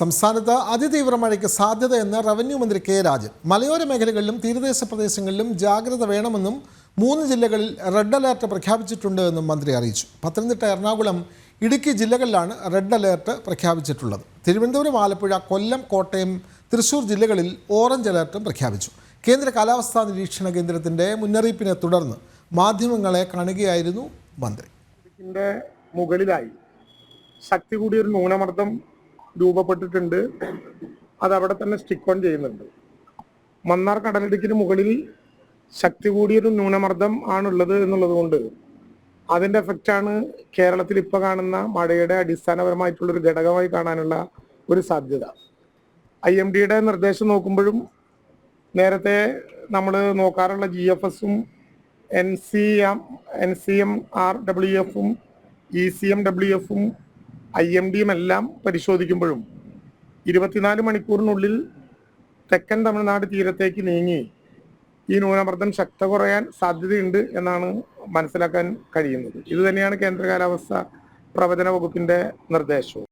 സംസ്ഥാനത്ത് അതിതീവ്ര മഴയ്ക്ക് സാധ്യതയെന്ന് റവന്യൂ മന്ത്രി കെ രാജൻ. മലയോര മേഖലകളിലും തീരദേശ പ്രദേശങ്ങളിലും ജാഗ്രത വേണമെന്നും മൂന്ന് ജില്ലകളിൽ റെഡ് അലേർട്ട് പ്രഖ്യാപിച്ചിട്ടുണ്ട് എന്നും മന്ത്രി അറിയിച്ചു. പത്തനംതിട്ട എറണാകുളം ഇടുക്കി ജില്ലകളിലാണ് റെഡ് അലേർട്ട് പ്രഖ്യാപിച്ചിട്ടുള്ളത്. തിരുവനന്തപുരം ആലപ്പുഴ കൊല്ലം കോട്ടയം തൃശൂർ ജില്ലകളിൽ ഓറഞ്ച് അലേർട്ടും പ്രഖ്യാപിച്ചു. കേന്ദ്ര കാലാവസ്ഥാ നിരീക്ഷണ കേന്ദ്രത്തിന്റെ മുന്നറിയിപ്പിനെ തുടർന്ന് മാധ്യമങ്ങളെ കാണുകയായിരുന്നു മന്ത്രി. മുകളിലായി ശക്തി കൂടിയ ഒരു ന്യൂനമർദ്ദം രൂപപ്പെട്ടിട്ടുണ്ട്. അത് അവിടെ തന്നെ സ്റ്റിക്ക് ഓൺ ചെയ്യുന്നുണ്ട്. മന്നാർ കടലിടുക്കിന് മുകളിൽ ശക്തി കൂടിയൊരു ന്യൂനമർദ്ദം ആണുള്ളത് എന്നുള്ളത് കൊണ്ട് അതിന്റെ എഫക്റ്റ് ആണ് കേരളത്തിൽ ഇപ്പൊ കാണുന്ന മഴയുടെ അടിസ്ഥാനപരമായിട്ടുള്ള ഒരു ഘടകമായി കാണാനുള്ള ഒരു സാധ്യത. ഐ എം ഡിയുടെ നിർദ്ദേശം നോക്കുമ്പോഴും നേരത്തെ നമ്മൾ നോക്കാറുള്ള ജി എഫ് എസും N C M N C M R W എഫും ഇ സി എം ഡബ്ല്യു എഫും ഐ എം ഡിയും എല്ലാം പരിശോധിക്കുമ്പോഴും ഇരുപത്തിനാല് മണിക്കൂറിനുള്ളിൽ തെക്കൻ തമിഴ്നാട് തീരത്തേക്ക് നീങ്ങി ഈ ന്യൂനമർദ്ദം ശക്ത കുറയാൻ സാധ്യതയുണ്ട് എന്നാണ് മനസ്സിലാക്കാൻ കഴിയുന്നത്. ഇത് തന്നെയാണ് കേന്ദ്ര കാലാവസ്ഥ പ്രവചന വകുപ്പിന്റെ നിർദ്ദേശവും.